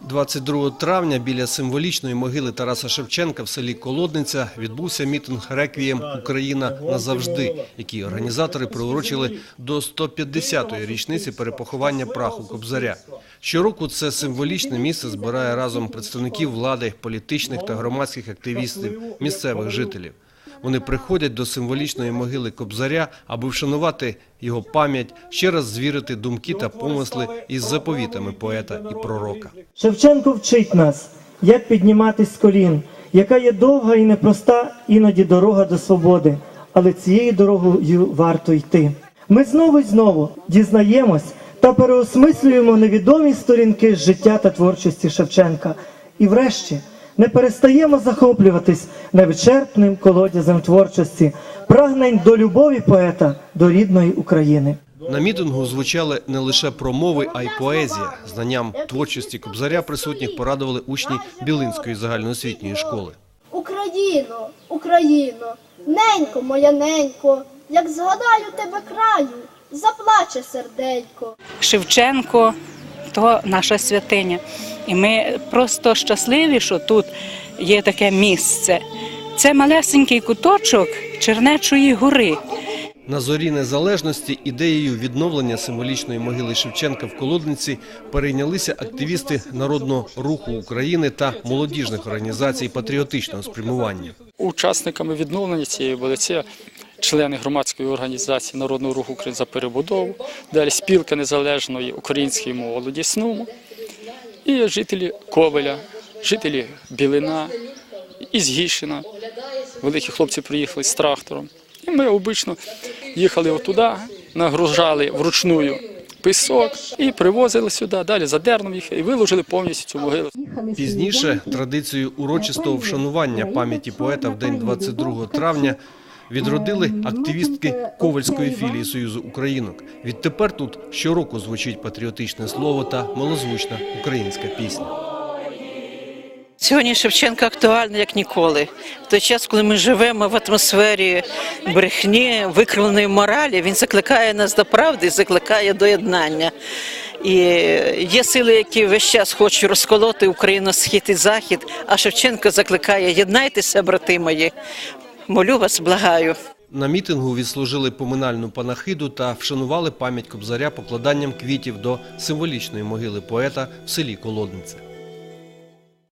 22 травня біля символічної могили Тараса Шевченка в селі Колодниця відбувся мітинг «Реквієм Україна назавжди», який організатори приурочили до 150-ї річниці перепоховання праху Кобзаря. Щороку це символічне місце збирає разом представників влади, політичних та громадських активістів, місцевих жителів. Вони приходять до символічної могили Кобзаря, аби вшанувати його пам'ять, ще раз звірити думки та помисли із заповітами поета і пророка. Шевченко вчить нас, як підніматись з колін, яка є довга і непроста іноді дорога до свободи, але цією дорогою варто йти. Ми знову й знову дізнаємось та переосмислюємо невідомі сторінки життя та творчості Шевченка. І врешті не перестаємо захоплюватись невичерпним колодязем творчості, прагнень до любові поета до рідної України. На мітингу звучали не лише промови, а й поезія. Знанням творчості Кобзаря присутніх порадували учні Білинської загальноосвітньої школи. Україно, Україно, ненько моя ненько, як згадаю тебе краю, заплаче серденько. Шевченко то наша святиня. І ми просто щасливі, що тут є таке місце. Це малесенький куточок Чернечої гори. На зорі незалежності ідеєю відновлення символічної могили Шевченка в Колодниці перейнялися активісти народного руху України та молодіжних організацій патріотичного спрямування. Учасниками відновлення цієї вулиці члени громадської організації Народного руху України за перебудову, далі спілка незалежної української молоді СНУМу і жителі Ковеля, жителі Білина, із Гіщина. Великі хлопці приїхали з трактором. І ми обично їхали отуди, нагружали вручную пісок і привозили сюди, далі за їх і виложили повністю цю могилу. Пізніше традицію урочистого вшанування пам'яті поета в день 22 травня відродили активістки Ковальської філії Союзу Українок. Відтепер тут щороку звучить патріотичне слово та малозвучна українська пісня. Сьогодні Шевченко актуальний як ніколи. В той час, коли ми живемо в атмосфері брехні, викривленої моралі, він закликає нас до правди, закликає до єднання. І є сили, які весь час хочуть розколоти Україну схід і захід. А Шевченко закликає єднайтеся, брати мої. Молю вас, благаю. На мітингу відслужили поминальну панахиду та вшанували пам'ять Кобзаря покладанням квітів до символічної могили поета в селі Колодниця.